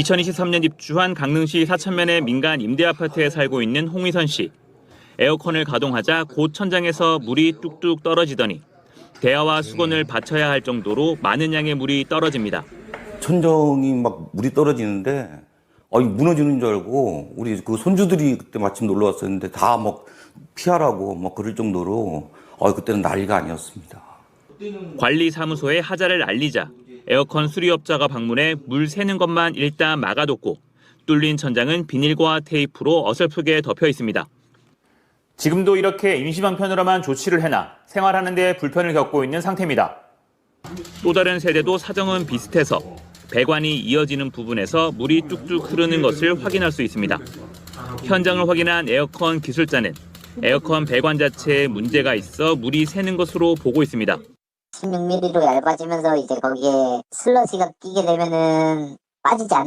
2023년 입주한 강릉시 사천면의 민간 임대 아파트에 살고 있는 홍희선 씨. 에어컨을 가동하자 곧 천장에서 물이 뚝뚝 떨어지더니 대야와 수건을 받쳐야 할 정도로 많은 양의 물이 떨어집니다. 천정이 막 물이 떨어지는데 아, 이 무너지는 줄 알고 우리 그 손주들이 그때 마침 놀러 왔었는데 다 막 피하라고 막 그럴 정도로 아, 그때는 난리가 아니었습니다. 관리사무소에 하자를 알리자 에어컨 수리업자가 방문해 물 새는 것만 일단 막아뒀고 뚫린 천장은 비닐과 테이프로 어설프게 덮여 있습니다. 지금도 이렇게 임시방편으로만 조치를 해놔 생활하는 데 불편을 겪고 있는 상태입니다. 또 다른 세대도 사정은 비슷해서 배관이 이어지는 부분에서 물이 뚝뚝 흐르는 것을 확인할 수 있습니다. 현장을 확인한 에어컨 기술자는 에어컨 배관 자체에 문제가 있어 물이 새는 것으로 보고 있습니다. 16mm로 얇아지면서 이제 거기에 슬러시가 끼게 되면은 빠지지 않는